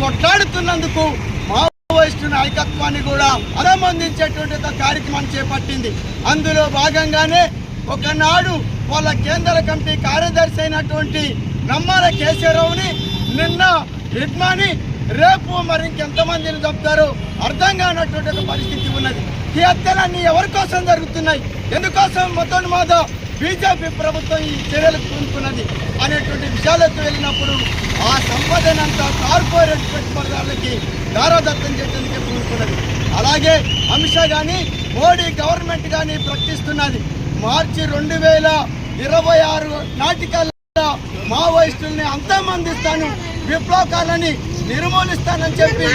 కొట్లాడుతున్నందుకు Maoist నాయకత్వాన్ని కూడా అభినందించేటువంటి కార్యక్రమం చేపట్టింది. అందులో భాగంగానే ఒకనాడు వాళ్ళ కేంద్ర కమిటీ కార్యదర్శి అయినటువంటి నమ్మాల కేశవరావుని నిన్న రిడ్మాని రేపు మరి ఇంకెంతమందిని చెప్తారో అర్థం కానటువంటి ఒక పరిస్థితి ఉన్నది. ఈ హత్యలన్నీ ఎవరి కోసం జరుగుతున్నాయి? ఎందుకోసం మొత్తం మాధవ్ బీజేపీ ప్రభుత్వం ఈ చర్యలు పూనుకున్నది అనేటువంటి విషయాలకు వెళ్ళినప్పుడు ఆ సంపదనంతా కార్పొరేట్ పెట్టుబడిదారులకి దారాదత్తం చేయడానికి పూనుకున్నది అలాగే అమిత్ షా కానీ మోడీ గవర్నమెంట్ కానీ ప్రకటిస్తున్నది. మార్చి రెండు వేల ఇరవై ఆరు నాటికల్లా మావోయిస్టుల్ని అంతమందిస్తాను విప్లవకాలని నిర్మూలిస్తానని చెప్పి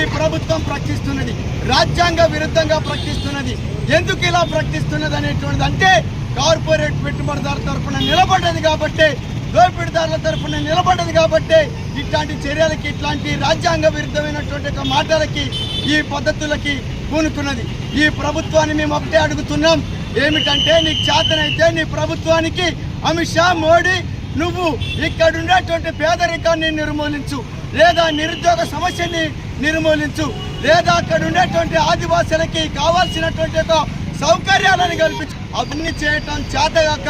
ఈ ప్రభుత్వం ప్రకటిస్తున్నది. రాజ్యాంగ విరుద్ధంగా ప్రకటిస్తున్నది. ఎందుకు ఇలా ప్రకటిస్తున్నది అనేటువంటిది అంటే కార్పొరేట్ పెట్టుబడిదారుల తరఫున నిలబడ్డది కాబట్టి దోపిడీదారుల తరఫున నిలబడ్డది కాబట్టి ఇట్లాంటి చర్యలకి ఇట్లాంటి రాజ్యాంగ విరుద్ధమైనటువంటి ఒక మాటలకి ఈ పద్ధతులకి పూనుకున్నది. ఈ ప్రభుత్వాన్ని మేము ఒకటే అడుగుతున్నాం. ఏమిటంటే నీకు చేతనైతే నీ ప్రభుత్వానికి అమిత్ షా మోడీ నువ్వు ఇక్కడ ఉండేటువంటి పేదరికాన్ని నిర్మూలించు. లేదా నిరుద్యోగ సమస్యని నిర్మూలించు. లేదా అక్కడ ఉండేటువంటి ఆదివాసులకి కావాల్సినటువంటి ఒక సౌకర్యాలను కల్పించి అవన్నీ చేయటం చేతగాక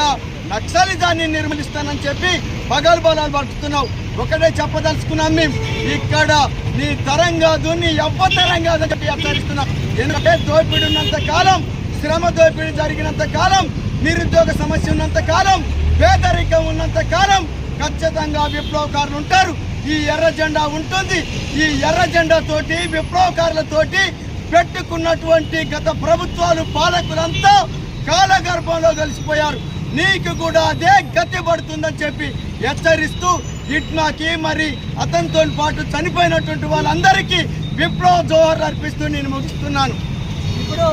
నక్సలిజాన్ని నిర్మూలిస్తానని చెప్పి పగల్బలాలు పడుతున్నావు ఒకటే చెప్పదలుచుకున్నాం మేము. ఇక్కడ నీ తరం కాదు నీ ఎవ్వ తరం కాదని చెప్పి హెచ్చరిస్తున్నాం ఎందుకంటే దోపిడి ఉన్నంత కాలం శ్రమ దోపిడీ జరిగినంత కాలం నిరుద్యోగ సమస్య ఉన్నంత కాలం పేదరికం ఉన్నంత కాలం ఖచ్చితంగా విప్లవకారులు ఉంటారు. ఈ ఎర్ర జెండా ఉంటుంది. ఈ ఎర్ర జెండాతోటి విప్లవకారులతోటి పెట్టుకున్నటువంటి గత ప్రభుత్వాలు పాలకులంతా కాలగర్భంలో కలిసిపోయారు. నీకు కూడా అదే గతి పడుతుందని చెప్పి హెచ్చరిస్తూ ఇట్నాకి మరి అతనితో పాటు చనిపోయినటువంటి వాళ్ళందరికీ విప్లవ జోహర్ అర్పిస్తూ నేను ముగిస్తున్నాను. ఇప్పుడు